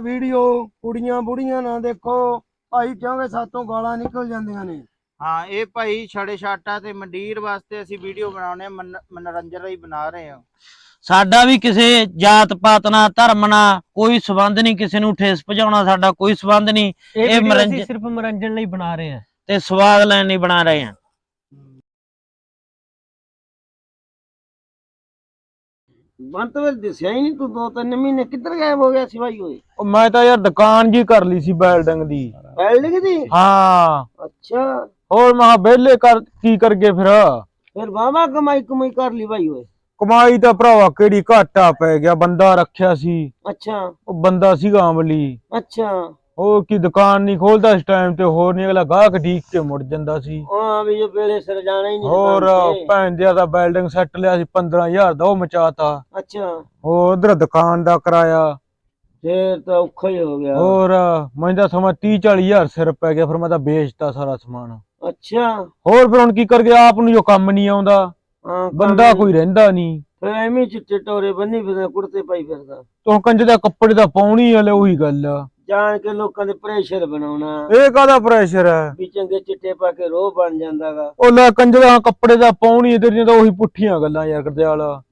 Video ਕੁੜੀਆਂ ਬੁੜੀਆਂ ਨਾ ਦੇਖੋ। ਭਾਈ ਕਿਉਂਕਿ ਸਾਤੋਂ ਗਾਲਾਂ ਨਿਕਲ ਜਾਂਦੀਆਂ ਨੇ। ਹਾਂ ਇਹ ਭਾਈ ਛੜੇ ਛਾਟਾ ਤੇ ਮੰਡੀਰ ਵਾਸਤੇ ਅਸੀਂ ਵੀਡੀਓ ਬਣਾਉਣੇ ਮਨੋਰੰਜਨ ਲਈ ਬਣਾ ਰਹੇ ਹਾਂ। ਸਾਡਾ ਵੀ ਕਿਸੇ ਜਾਤ ਪਾਤ ਨਾਲ ਧਰਮ ਨਾਲ ਕੋਈ ਸਬੰਧ ਨਹੀਂ ਕਿਸੇ ਨੂੰ ਠੇਸ ਪਹੁੰਚਾਉਣਾ ਸਾਡਾ ਕੋਈ ਸਬੰਧ ਨਹੀਂ। ਇਹ ਮਨੋਰੰਜਨ- ਸਿਰਫ ਮਨੋਰੰਜਨ ਲਈ ਬਣਾ ਰਹੇ ਹਾਂ। ਤੇ ਸਵਾਦ ਲੈਣ ਲਈ ਬਣਾ ਰਹੇ ਹਾਂ। ਬੰਤ ਵੇਲ ਦਿਸਿਆ ਹੀ ਨਹੀਂ ਤੂੰ ਦੋ ਤਿੰਨ ਮਹੀਨੇ ਕਿੱਧਰ ਗਾਇਬ ਹੋ ਗਿਆ ਸੀ ਭਾਈ ਓਏ? ਉਹ ਮੈਂ ਤਾਂ ਯਾਰ ਦੁਕਾਨ ਜੀ ਕਰ ਲਈ ਸੀ ਬਿਲਡਿੰਗ ਦੀ। ਬਿਲਡਿੰਗ ਦੀ? ਹਾਂ। ਅੱਛਾ। ਹੋਰ ਮਹਾ ਵਿਹਲੇ ਕਰ ਕੀ ਕਰਗੇ ਫਿਰ? ਫਿਰ ਵਾਵਾ ਕਮਾਈ ਕਮਾਈ ਕਰ ਲਈ ਭਾਈ ਓਏ। ਕਮਾਈ ਤਾਂ ਭਰਾਵਾ ਕਿਹੜੀ ਘਾਟਾ ਪੈ ਗਿਆ ਬੰਦਾ ਰੱਖਿਆ ਸੀ। ਅੱਛਾ। ਉਹ ਬੰਦਾ ਸੀਗਾ ਅਮਲੀ। ਅੱਛਾ। ਉਹ ਕੀ ਦੁਕਾਨ ਨਹੀਂ ਖੋਲਦਾ ਇਸ ਟਾਈਮ ਤੇ ਹੋਰ ਨਹੀਂ ਅਗਲਾ ਗਾਹਕ ਢੀਕ ਕੇ ਮੁੜ ਜਾਂਦਾ ਸੀ। ਹਾਂ ਵੀ ਜੋ ਵੇਲੇ ਸਿਰ ਜਾਣਾ ਹੀ ਨਹੀਂ ਹੋਰ। ਭੈਣ ਦਿਆ ਦਾ ਬਿਲਡਿੰਗ ਸੈੱਟ ਲਿਆ ਸੀ 15000 ਦਾ ਉਹ ਮਚਾਤਾ। ਅੱਛਾ। ਹੋਰ ਉਧਰ ਦੁਕਾਨ ਦਾ ਕਿਰਾਇਆ। ਫੇਰ ਤਾਂ ਔਖਾ ਹੀ ਹੋ ਗਿਆ। ਹੋਰ ਮੈਂ ਤਾਂ ਸਮਾਂ 30 40000 ਸਿਰ ਪੈ ਗਿਆ ਫਿਰ ਮੈਂ ਤਾਂ ਵੇਚਤਾ ਸਾਰਾ ਸਮਾਨ। ਅੱਛਾ। ਹੋਰ ਫਿਰ ਹੁਣ ਕੀ ਕਰ ਗਿਆ ਆਪ ਨੂੰ ਜੋ ਕੰਮ ਨਹੀਂ ਆਉਂਦਾ ਬੰਦਾ ਕੋਈ ਰਹਿੰਦਾ ਨਹੀਂ। ਫਿਰ ਐਵੇਂ ਚਿੱਟੇ ਟੋਰੇ ਬੰਨੀ ਫਿਰਦਾ ਕੁੜਤੇ ਪਾਈ ਫਿਰਦਾ। ਤੂੰ ਕੰਜ ਦਾ ਕੱਪੜੇ ਤਾਂ ਪਾਉਣੀ ਹਲੇ ਉਹੀ ਗੱਲ ਆ। ਜਾਣ ਕੇ ਲੋਕਾਂ ਦੇ ਪ੍ਰੈਸ਼ਰ ਬਣਾਉਣਾ। ਇਹ ਕਾਹਦਾ ਪ੍ਰੈਸ਼ਰ ਹੈ? ਵੀ ਚੰਗੇ ਚਿੱਟੇ ਪਾ ਕੇ ਰੋਹ ਬਣ ਜਾਂਦਾਗਾ। ਉਹ ਲੈ ਕੰਜ ਦਾ ਕੱਪੜੇ ਦਾ ਪਾਉਣੀ ਤੇਰੀਆਂ ਤਾਂ ਉਹੀ ਪੁੱਠੀਆਂ ਗੱਲਾਂ ਯਾਰ ਕਰਦੇ ਵਾਲਾ।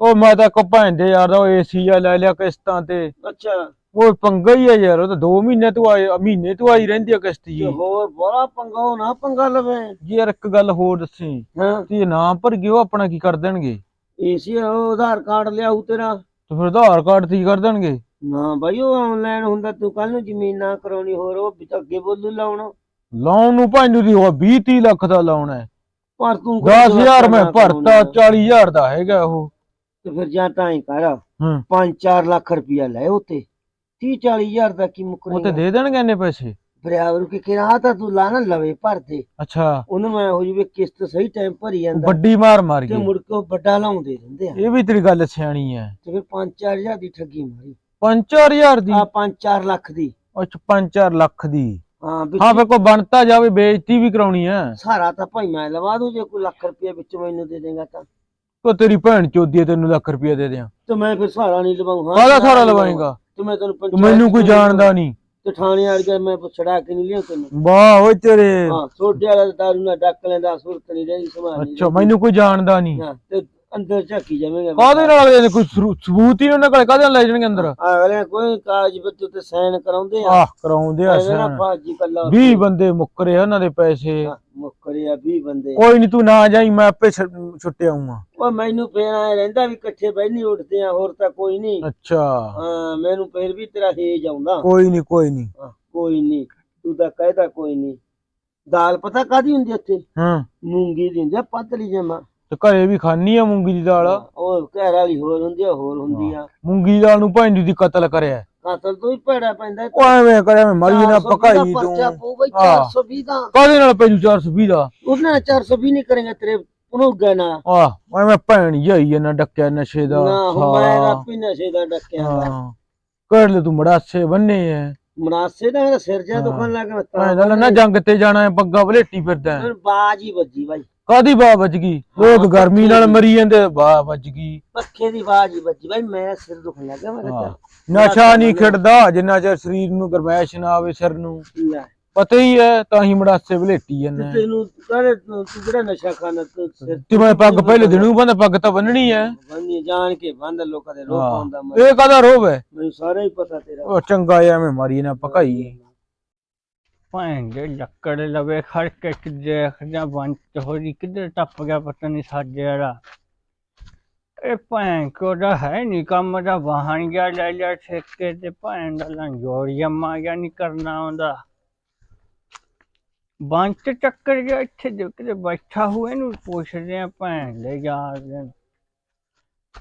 ਉਹ ਮੈਂ ਤਾਂ ਕੋ ਭੈਂਦੇ ਯਾਰ ਉਹ ਏਸੀ ਆ ਲੈ ਲਿਆ ਕਿਸ਼ਤਾਂ ਤੇ। ਅੱਛਾ। ਉਹ ਪੰਗਾ ਹੀ ਆ ਯਾਰ ਉਹ ਤਾਂ 2 ਮਹੀਨੇ ਤੋਂ ਆਏ ਮਹੀਨੇ ਤੋਂ ਆਈ ਰਹਿੰਦੀ ਆ ਕਿਸ਼ਤ ਜੀ। ਹੋਰ ਬੜਾ ਪੰਗਾ ਹੋ ਨਾ ਪੰਗਾ ਲਵੇ। ਜੀ ਯਾਰ ਇੱਕ ਗੱਲ ਹੋਰ ਦੱਸੀ। ਹਾਂ। ਤੇ ਨਾ ਭਰ ਗਿਓ ਆਪਣਾ ਕੀ ਕਰ ਦੇਣਗੇ? ਏਸੀ ਉਹ ਆਧਾਰ ਕਾਰਡ ਲਿਆਉ ਤੇਰਾ। ਤੇ ਫਿਰ ਆਧਾਰ ਕਾਰਡ ਤੇ ਕੀ ਕਰ ਦੇਣਗੇ? ਨਾ ਬਾਈ ਉਹ ਆਨਲਾਈਨ ਹੁੰਦਾ ਤੂੰ ਕੱਲ ਨੂੰ ਜ਼ਮੀਨ ਨਾ ਕਰਾਉਣੀ ਹੋਰ ਉਹ ਵੀ ਤਾਂ ਅੱਗੇ ਬੋਲੂ ਲਾਉਣਾ। ਲਾਉਣ ਨੂੰ ਭਾਂਜੂ ਦੀ ਉਹ 20 30 ਲੱਖ ਦਾ ਲਾਉਣਾ ਹੈ। ਪਰ ਤੂੰ 10000 ਮੈਂ ਭਰਤਾ 40000 ਦਾ ਹੈਗਾ ਉਹ। ਤੇ ਫਿਰ ਜਾਂ ਤਾਂ ਹੀ ਕਰ ਹੂੰ। 5-4 ਲੱਖ ਰੁਪਇਆ ਲੈ ਉਤੇ 30-40 ਹਜ਼ਾਰ ਦਾ ਕੀ ਉਹ ਤੇ ਮੁਕਰੇਗਾ ਦੇ ਦੇਣਗੇ ਇੰਨੇ ਪੈਸੇ? ਬਰਾਬਰ ਕਿ ਕਿਹਾ ਤਾਂ ਤੂੰ ਲਾ ਨਾ ਲਵੇ ਭਰ ਦੇ। ਅੱਛਾ। ਉਹਨੂੰ ਮੈਂ ਹੋ ਜਵੇ ਕਿਸ਼ਤ ਸਹੀ ਟਾਈਮ ਭਰੀ ਉਹ ਜਾਂਦਾ। ਵੱਡੀ ਮਾਰ ਮਾਰ ਤੇ ਗਈ ਮੁੜ ਕੇ ਉਹ ਵੱਡਾ ਲਾਉਂਦੇ ਰਹਿੰਦੇ ਆ। ਇਹ ਵੀ ਤੇਰੀ ਗੱਲ ਸਿਆਣੀ ਹੈ। ਤੇ ਫਿਰ 5-4 ਹਜ਼ਾਰ ਦੀ ਠੱਗੀ ਮਾਰੀ। 5000 ਦੀ। ਆ 5-4 ਲੱਖ ਦੀ। ਅੱਛਾ 5-4 ਲੱਖ ਦੀ। ਹਾਂ ਵਿੱਚ ਹਾਂ ਫਿਰ ਕੋਈ ਬਣਤਾ ਜਾਵੇ ਬੇਇੱਜ਼ਤੀ ਵੀ ਕਰਾਉਣੀ ਹੈ। ਸਾਰਾ ਤਾਂ ਭਾਈ ਮੈਂ ਲਵਾ ਦੂੰ ਜੇ ਕੋਈ ਲੱਖ ਰੁਪਇਆ ਵਿੱਚ ਮੈਨੂੰ ਦੇ ਦੇਗਾ ਤਾਂ। ਤੋ ਤੇਰੀ ਭੈਣ ਚੋਦੀ ਹੈ, ਤੈਨੂੰ ਲੱਖ ਰੁਪਇਆ ਦੇ ਦਿਆਂ। ਤੇ ਮੈਂ ਫਿਰ ਸਾਰਾ ਨਹੀਂ ਲਵਾਉਂ ਹਾਂ। ਕਾਹਦਾ ਸਾਰਾ ਲਵਾਏਗਾ? ਤੇ ਮੈਂ ਤੈਨੂੰ ਮੈਨੂੰ ਕੋਈ ਜਾਣਦਾ ਨਹੀਂ। ਤੇ ਥਾਣੇ ਆ ਗਿਆ ਮੈਂ ਛੜਾ ਕੇ ਨਹੀਂ ਲਿਆ ਤੈਨੂੰ। ਵਾਹ ਓਏ ਤੇਰੇ। ਹਾਂ ਛੋਟੇ ਵਾਲਾ ਦਾਰੂ ਨਾਲ ਡੱਕ ਲੈਂਦਾ ਸੁਰਤ ਨਹੀਂ ਰਹੀ ਸਮਾਨ ਅੱਛਾ ਮੈਨੂੰ ਕੋਈ ਜਾਣਦਾ ਨਹੀਂ। ਹਾਂ ਤੇ ਅੰਦਰ ਝਾਕੀ ਜਾਵੇਂਗਾ ਕਾਹਦੇ ਨਾਲ ਅਗਲੇ ਨੇ ਕੋਈ ਸਰੂ- ਸਬੂਤ ਹੀ ਨੀ ਉਹਨਾਂ ਕੋਲ ਕਾਹਦੇ ਨਾਲ ਲੈ ਜਾਣਗੇ ਅੰਦਰ? ਅਗਲੇ ਕੋਈ ਕਾਗਜ਼ ਬੱਤੂ ਤੇ ਸਾਈਨ ਕਰਾਉਂਦੇ ਆ। ਆਹ ਕਰਾਉਂਦੇ ਆ ਐਵੇਂ ਨਾ ਸਨ ਫਾਜੀ ਕੱਲਾ 20 ਬੰਦੇ ਮੁੱਕਰੇ ਆ ਉਹਨਾਂ ਦੇ ਪੈਸੇ। ਮੁੱਕਰੇ ਆ 20 ਬੰਦੇ। ਕੋਈ ਨਹੀਂ ਤੂੰ ਨਾ ਜਾਈ ਮੈਂ ਆਪੇ ਛੁ- ਛੁੱਟੇ ਆਉਂਗਾ ਉਹ ਮੈਨੂੰ ਫੇਰ ਆਏ ਰਹਿੰਦਾ ਵੀ ਇਕੱਠੇ ਬੈਠ ਉੱਠਦੇ ਆ ਹੋਰ ਤਾਂ ਕੋਈ ਨਹੀਂ ਅੱਛਾ। ਹਾਂ ਮੈਨੂੰ ਫੇਰ ਵੀ ਤੇਰਾ ਹੇਜ ਆਉਂਦਾ। ਕੋਈ ਨਹੀਂ ਕੋਈ ਨਹੀਂ ਹਾਂ, ਕੋਈ ਨਹੀਂ ਤੂੰ ਤਾਂ ਕਹਿਦਾ ਕੋਈ ਨਹੀਂ ਦਾਲ ਪਤਾ ਕਾਦੀ ਹੁੰਦੀ ਇੱਥੇ ਹਾਂ। ਮੂੰਗੀ ਦੀ ਹੁੰਦੀ ਆ ਪਤਲੀ ਜਮਾ ਤੇ ਘਰੇ ਵੀ ਖਾਣੀ ਆ ਮੂੰਗੀ ਦੀ ਦਾਲ। ਉਹ ਘਰ ਵਾਲੀ ਹੋਰ ਹੁੰਦੀ ਆ ਹੋਰ ਹੁੰਦੀ ਆ। ਮੂੰਗੀ ਦੀ ਦਾਲ ਨੂੰ ਭੈਣ ਦੀ ਕਤਲ ਕਰਿਆ। ਕਾਤਲ ਤੋਂ ਹੀ ਭੈੜਾ ਪੈਂਦਾ ਉਹ ਐਵੇਂ ਕਰਿਆ ਮੈਂ ਮਰੀ ਨਾ ਪਕਾਈ ਤੂੰ ਪਊ ਬਈ ਹਾਂ। 420 ਦਾ। ਕਾਹਦੇ ਨਾਲ ਪੈਜੂ 420 ਦਾ? ਉਹਨੇ 420 ਨਹੀਂ ਕਰੇਗਾ ਤੇਰੇ ਪੁਨੋਗਾ ਨਾ ਆਹ ਐਵੇਂ ਭੈਣ ਜਾਈ ਨਾ ਡੱਕਿਆ ਨਸ਼ੇ ਦਾ ਨਾ ਮੈਂ। ਆਪੀ ਨਸ਼ੇ ਦਾ ਡੱਕਿਆ ਕਰ ਲੈ ਤੂੰ ਮੜਾਸੇ ਬੰਨੇ ਐ। ਮਨਾਸੇ ਦਾ ਸਿਰ ਜਾ। ਦੁਖਣ ਲੱਗ ਦਾ ਨਾ ਜੰਗ ਤੇ ਜਾਣਾ ਪੱਗਾ ਵਲੇਟੀ ਫਿਰਦਾ ਬਾਜ ਹੀ ਵੱਜੀ ਬਾਈ। ਕਾਦੀ ਬਾਹ ਵੱਜ ਗਈ? ਲੋਕ ਗਰਮੀ ਨਾਲ ਮਰੀ ਜਾਂਦੇ ਬਾਹ ਵੱਜ ਗਈ। ਪੱਖੇ ਦੀ ਬਾਜ ਹੀ ਵੱਜੀ ਬਾਈ ਮੇਰਾ ਸਿਰ ਦੁਖਣ ਲੱਗ ਮੈਂ ਕਿਹਾ। ਨਸ਼ਾ ਨਹੀਂ ਖਿੜਦਾ ਜਿੰਨਾ ਚਿਰ ਸਰੀਰ ਨੂੰ ਗਰਮੈਸ਼ ਨਾ ਆਵੇ ਸਿਰ ਨੂੰ। ਲੈ। ਪਤਾ ਹੀ ਹੈ ਤਾਂ ਹੀ ਮੜਾਸੇ ਵਲੇਟੀ ਤੇ ਜਾਂਦੇ ਤੈਨੂੰ ਕਹੇ ਤੂੰ ਜਿਹੜਾ ਨਸ਼ਾ ਖਾਣਾ ਤੂੰ ਸਿਰ ਤੇ ਮੈਂ ਪੱਗ ਪਹਿਲੇ ਦਿਨੋਂ ਬੰਦਾ ਪੱਗ ਤਾਂ ਬੰਨਣੀ ਹੈ। ਬੰਨੀ ਜਾਣ ਕੇ ਬੰਦ ਲੋਕਾਂ ਦੇ ਰੋਹ ਹਾਂ। ਪਾਉਂਦਾ ਮੈਂ ਇਹ ਕਾਦਾ ਰੋਬ ਹੈ? ਮੈਨੂੰ ਸਾਰਾ ਹੀ ਪਤਾ ਤੇਰਾ। ਉਹ ਚੰਗਾ ਐਵੇਂ ਮਾਰੀ ਨਾ ਪਕਾਈ ਭੈਣ ਦੇ ਲੱਕੜ ਲਵੇ ਖੜ ਕੇ ਕਿ ਦੇਖਦਾ ਬੰਤ ਹੋਰੀ ਕਿੱਧਰ ਟੱਪ ਗਿਆ ਪਤਾ ਨਹੀਂ ਸਾਡੇ ਵਾਲਾ। ਇਹ ਭੈਣ ਕੋ ਦਾ ਹੈ ਨਹੀਂ ਕੰਮ ਦਾ ਵਾਹਣ ਗਿਆ ਲੈ ਲਿਆ ਠੇਕੇ ਤੇ ਭੈਣ ਦਾ ਲੰਜੋੜੀਆ ਮਾ ਗਿਆ ਨਹੀਂ ਕਰਨਾ ਆਉਂਦਾ। ਬੰਤ ਚੱਕਰ ਗਿਆ ਇੱਥੇ ਦੇ ਕਿਤੇ ਬੈਠਾ ਹੋਇਆ ਇਹਨੂੰ ਪੁੱਛਦੇ ਆ ਭੈਣ ਲੈ ਜਾ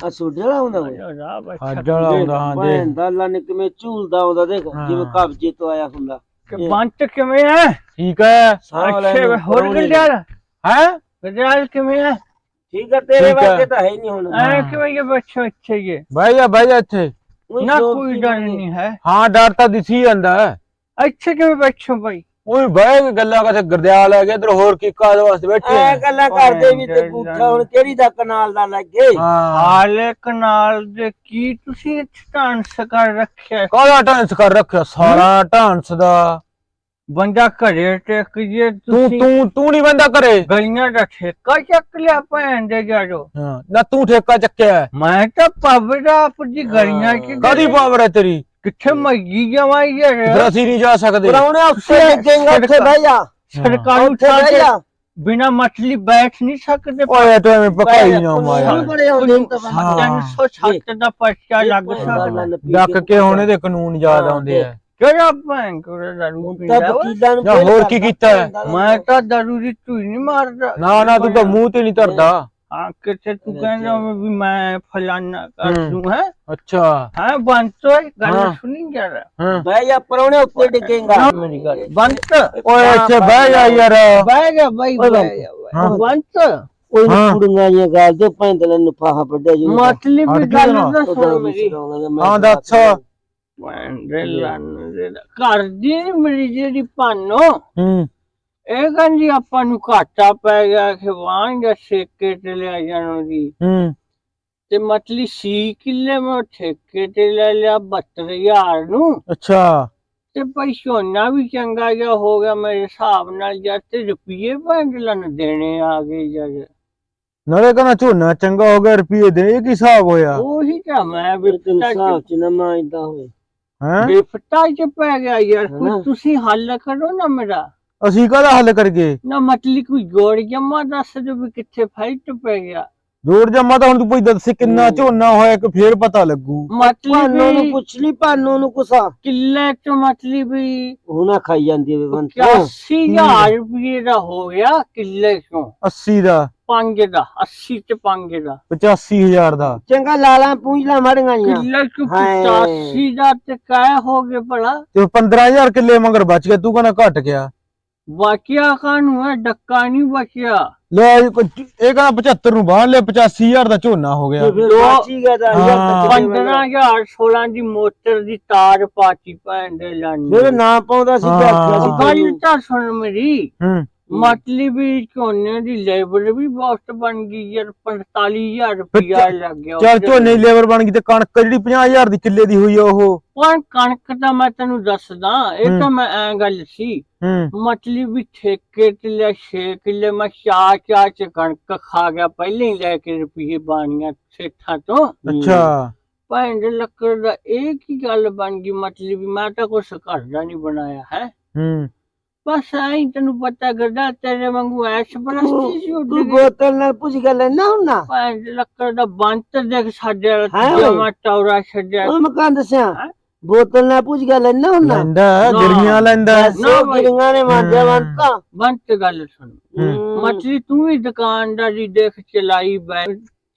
ਆ ਸੋਡੇ ਵਾਲਾ ਹੁੰਦਾ ਓਏ ਰਾਹ ਬੈਠਾ ਹੱਡ ਵਾਲਾ ਆਉਂਦਾ ਹਾਂ ਭੈਣ ਦੇ ਦਾ ਲੰਨ ਕਿਵੇਂ ਝੂਲਦਾ ਆਉਂਦਾ ਦੇਖ। ਜਿਵੇਂ ਕਬਜੇ ਤੋਂ ਆਇਆ ਹੁੰਦਾ। ਕਿ ਬੰਤ ਕਿਵੇਂ ਹੈ ਠੀਕ ਹੈ। ਅੱਛੇ ਹੋਰ ਗੰਡਿਆਲ ਹੈ? ਗੰਡਿਆਲ ਕਿਵੇਂ ਹੈ ਠੀਕ ਹੈ ਤੇਰੇ। ਵਰਗੇ ਤਾਂ ਹੈ ਨਹੀਂ ਹੁਣ। ਐ ਕਿਵੇਂ ਇਹ ਬੱਚੇ ਅੱਛੇ ਇਹ ਜਾ ਬਹਿ ਜਾ ਇੱਥੇ। ਊਈਂ ਨਾ ਕੋਈ ਡਰ ਨਹੀਂ। ਹਾਂ। ਡਰ ਤਾਂ ਦਿਸੀ ਜਾਂਦਾ। ਹੈ। ਇੱਥੇ ਕਿਵੇਂ ਬੈਠੋ ਭਾਈ? ਉਹ ਬਹਿ ਕੇ ਗੱਲਾਂ ਕਰਦੇ ਗਰਦਿਆਲ ਆ ਗਿਆ ਇਧਰ ਹੋਰ ਕੀ ਕਾਜ ਵਾਸਤੇ ਬੈਠੇ ਐ ਆ। ਗੱਲਾਂ ਕਰਦੇ ਵੀ ਤੇ ਪੁੱਠਾ ਹੁਣ ਕਿਹੜੀ ਦਾ ਕਨਾਲ ਦਾ ਲੱਗੇ? ਹਾਂ। ਹਾਲੇ ਕਨਾਲ ਦੇ ਕੀ ਤੁਸੀਂ ਡਾਂਸ ਕਰ ਰੱਖਿਆ? ਕਾਹਦਾ ਢਾਂਸ ਕਰ ਰੱਖਿਆ? ਸਾਰਾ ਢਾਂਸ ਦਾ। ਬੰਦਾ ਘਰੇ ਟੇਕ ਜੇ ਤੂੰ ਤੂੰ ਤੂੰ ਨਹੀਂ ਬੰਦਾ ਕਰੇ ਗਲੀਆਂ ਦਾ ਠੇਕਾ ਚੱਕ ਲਿਆ ਭੈਣ ਦੇ ਜਾੜੋ। ਹਾਂ। ਨਾ ਤੂੰ ਠੇਕਾ ਚੱਕਿਆ। ਮੈਂ ਤਾਂ ਪਬੜਾ ਆਪਣੀ ਗਲੀਆਂ ਚ ਕਾਹਦੀ ਪਾਵਰ ਹੈ ਤੇਰੀ? ਕਿੱਥੇ ਮੱਗੀ ਜਮਾਈ ਫਿਰ ਯਾਰ ਅਸੀਂ ਨਹੀਂ ਜਾ ਸਕਦੇ। ਪਰਾਉਣੇ ਉੱਥੇ ਲੱਗੇਗਾ ਉੱਥੇ ਬਹਿ ਜਾ। ਸਰਕਾਰੀ ਉੱਥੇ ਬਹਿ ਜਾ। ਤੇ ਬਿਨਾ ਮਛਲੀ ਬੈਠ ਨਹੀਂ ਸਕਦੇ ਓਏ ਤੂੰ ਐਵੇਂ ਪਕਾਈ ਨਾ ਮਾਇਆ ਬੜੇ ਆਉਂਦੇ ਨੇ ਤਾਂ ਹਾਂ। 307 ਦਾ ਪਰਚਾ ਲੱਗ ਸਕਦਾ। ਡੱਕ ਕੇ ਹੁਣ ਇਹਦੇ ਕਾਨੂੰਨ ਯਾਦ ਆਉਂਦੇ ਆ। ਕਿਹੜਾ ਭੈਣ ਕੋਲ ਦਾਰੂ ਤਾਂ ਪੀਂਦਾ? ਵਾ? ਵਕੀਲਾਂ ਨੂੰ ਜਾਂ ਫੇਰ ਹੋਰ ਕੀ ਕੀਤਾ? ਮੈਂ ਤਾਂ ਦਾਰੂ ਦੀ ਧੂਈ ਨਹੀਂ ਮਾਰਦਾ। ਨਾ ਨਾ ਤੂੰ ਤਾਂ ਮੂੰਹ ਤੇ ਨਹੀਂ ਧਰਦਾ। ਹਾਂ ਕਿਤੇ ਤੂੰ ਕਹਿੰਦਾ ਵੀ ਮੈਂ ਫਲਾਨਾ ਕਰ ਹੂੰ। ਦੂੰ ਹੈ? ਅੱਛਾ। ਹਾਂ ਬੰਤੋ ਗੱਲ ਹਾਂ। ਸੁਣੀ ਜਰਾ ਹਾਂ। ਬਹਿ ਜਾ ਪਰਾਉਣੇ ਉੱਤੇ ਡਿੱਗੇਗਾ। ਮੇਰੀ ਗੱਲ ਬੰਤ ਓਏ ਇੱਥੇ ਬਹਿ ਜਾ ਯਾਰ। ਬਹਿ ਜਾ ਬਾਈ ਓਏ ਬਹਿ ਬੰਤ। ਜਾ ਹਾਂ। ਬਾਈ। ਬੰਤ ਕੋਈ। ਕੁੜੀਆਂ ਗੱਲ ਤੇ ਪੈਂਦਲ ਨੂੰ ਫਾਹਾ ਪੜਿਆ ਜੀ। ਮਤਲੀ ਵੀ ਗੱਲ ਨਾ। ਨਾ ਸੁਣ ਮੇਰੀ। ਹਾਂ ਦੱਸ। ਭੈਣ ਦੇ ਲੰਨ ਦੇ ਘਰ ਦੀ ਨੀ ਮੇਰੀ ਜਿਹੜੀ ਭਾਨੋ ਹੂੰ। ਇਹ ਕਹਿੰਦੀ ਆਪਾਂ ਨੂੰ ਘਾਟਾ ਪੈ ਗਿਆ ਕਿ ਵਾਂ ਜਾਂ ਠੇਕੇ ਤੇ ਲਿਆ ਜਾਣੋ ਜੀ। ਹੂੰ। ਤੇ ਮਤਲੀ ਸੀ ਕਿੱਲੇ ਮੈਂ ਠੇਕੇ ਤੇ ਲੈ ਲਿਆ 72000 ਨੂੰ। ਅੱਛਾ। ਤੇ ਭਾਈ ਝੋਨਾ ਵੀ ਚੰਗਾ ਜਿਹਾ ਹੋ ਗਿਆ ਮੇਰੇ ਹਿਸਾਬ ਨਾਲ ਜਦ ਤੇ ਰੁਪਏ ਪੰਜ ਲਨ ਦੇਣੇ ਆ ਗਏ ਜਦ। ਨਾਲੇ ਕਹਿੰਦਾ ਝੋਨਾ ਚੰਗਾ ਹੋ ਗਿਆ ਰੁਪਏ ਦੇ ਇਹ ਕੀ ਹਿਸਾਬ ਹੋਇਆ? ਉਹੀ ਤਾਂ ਮੈਂ ਤੈਨੂੰ ਬਿਫਤਾ ਹਿਸਾਬ ਚ ਨਾ ਮਾਂ ਇਦਾਂ ਹੋਵੇ। ਹੈ? ਬਿਫਤਾ ਚ ਪੈ ਗਿਆ ਯਾਰ? ਤੁਸੀਂ ਹੱਲ ਕਰੋ ਨਾ ਮੇਰਾ। ਅਸੀਂ ਕਾਹਦਾ ਹੱਲ ਕਰਗੇ ਨਾ ਮਤਲੀ ਕੋਈ ਜੋੜ ਜਮਾ ਦੱਸ ਦਿਓ ਵੀ ਕਿੱਥੇ ਫਾਈਟ ਪੈ ਗਿਆ। ਜੋੜ ਜਮਾ ਤਾਂ ਹੁਣ ਤੂੰ ਪੁੱਛ ਦੱਸ ਕਿੰਨਾ। ਝੋਨਾ ਹੋਇਆ ਕਿ ਫੇਰ ਪਤਾ ਲੱਗੂ। ਮਤਲੀ ਭਾਨੋ ਨੂੰ ਵੀ ਪੁੱਛ ਲਈ ਭਾਨੋ ਨੂੰ ਕੁਸਾ ਕਿੱਲੇ ਚ ਮਤਲੀ ਵੀ ਹੁਣਾ ਖਾਈ ਜਾਂਦੀ ਹੈ ਬੰਤ 80000 ਰੁਪਏ ਦਾ ਹੋ ਗਿਆ ਕਿੱਲੇ ਚੋਂ 80 ਦਾ। ਪੰਜ ਦਾ 80 ਤੇ ਪੰਜ ਦਾ। 85000 ਦਾ। ਚੰਗਾ ਲਾਲਾਂ ਪੂੰਝ ਲਾ ਮੜੀਆਂ ਜੀਆਂ। ਕਿੱਲੇ ਚ ਹਾਏ। 85 ਦਾ ਤੇ ਕਾਇ ਹੋ ਗਏ ਭਲਾ? ਤੇ 15000 ਕਿੱਲੇ ਮਗਰ ਬਚ ਗਿਆ ਤੂੰ ਕਹਿੰਦਾ ਘਟ ਗਿਆ। ਬਚਿਆ ਕਾਨੂੰ ਹੈ ਡੱਕਾ ਨਹੀਂ ਬਚਿਆ ਲੈ ਇਹ ਇਹ ਕਹਿੰਦਾ 75 ਨੂੰ ਬਾਹਰ ਲਿਆ 85000 ਦਾ ਝੋਨਾ ਹੋ ਗਿਆ। ਫਿਰ ਲੋ- ਬਾਚੀ ਗਿਆ ਤਾਂ ਯਾਰ ਹਾਂ। ਤਾਂ ਕਿਤੇ ਮੈਂ- 15000 16 ਦੀ ਮੋਟਰ ਦੀ ਤਾਰ ਪਾਤੀ ਭੈਣ ਦੇ ਲਾਂਡੀ ਫਿਰ ਨਾ ਪਾਉਂਦਾ ਸੀ ਤੇ ਆਖਿਆ ਸੀ ਗੱਲ ਤੈਨੂੰ। ਤਾਂ ਸੁਣ ਮੇਰੀ। ਹੂੰ। ਮਤਲੀ ਵੀ ਝੋਨੇ ਦੀ ਲੇਬਰ ਵੀ ਬਹੁਤ ਬਣ ਗਈ ਯਾਰ 45000 ਰੁਪਇਆ ਲੱਗ ਗਿਆ ਚੱਲ ਝੋਨੇ ਦੀ ਲੇਬਰ ਬਣ ਗਈ ਤੇ ਕਣਕ ਜਿਹੜੀ 50000 ਦੀ ਕਿੱਲੇ ਦੀ ਹੋਈ ਆ ਉਹ। ਪਰ ਕਣਕ ਤਾਂ ਮੈਂ ਤੈਨੂੰ ਦੱਸਦਾ ਇਹ। ਤਾਂ ਮੈਂ ਐ ਗੱਲ ਸੀ ਮਤਲੀ ਵੀ ਠੇਕੇ ਤੇ ਲਿਆ 6 ਕਿੱਲੇ ਮੈਂ ਚਾਰ ਚਾਰ ਚ ਕਣਕ ਖਾ ਗਿਆ ਪਹਿਲੇ ਹੀ ਲੈ ਕੇ ਰੁਪਏ ਬਾਣੀਆਂ ਸੇਠਾਂ ਤੋਂ। ਅੱਛਾ। ਭੈਣ ਦੇ ਲੱਕੜ ਦਾ ਇਹ ਕੀ ਗੱਲ ਬਣ ਗਈ ਮਤਲੀ ਵੀ ਮੈਂ ਤਾਂ ਕੁਛ ਘਰ ਦਾ ਨਹੀਂ ਬਣਾਇਆ ਹੈ। ਹੂੰ। ਬਸ ਐਂ ਤੈਨੂੰ ਪਤਾ ਕਰਦਾ ਤੇਰੇ ਵਾਂਗੂ ਐਸ਼ ਬਰਸਤੀ ਸੀ ਉੱਡ ਤੂੰ ਗਈ। ਬੋਤਲ ਨਾਲ ਪੁੱਛ ਕੇ ਲੈਣਾ ਹੁੰਨਾ ਦੇ ਲੱਕੜ ਦਾ ਬੰਤ ਦੇਖ ਸਾਡੇ ਵਾਲਾ ਹੈਂ ਓਏ? ਜਮਾ ਟੌਰਾ ਛੱਡਿਆ। ਉਹ ਮੈਂ ਕਾਂ ਦੱਸਿਆ? ਹੈਂ? ਬੋਤਲ ਨਾਲ ਪੁੱਛ ਕੇ ਲੈਣਾ ਹੁੰਨਾ ਲੈਂਦਾ ਨਾ। ਗਿਰੀਆਂ ਲੈਂਦਾ। ਨਾ ਬਾਈ। ਗਿਰੀਆਂ ਨੇ ਮਾਂਜਿਆ ਬੰਤਾ ਬੰਤ ਗੱਲ ਸੁਣ। ਮਤਲੀ ਤੂੰ ਵੀ ਦੁਕਾਨਦਾਰੀ ਦੇਖ ਚਲਾਈ ਬੈ।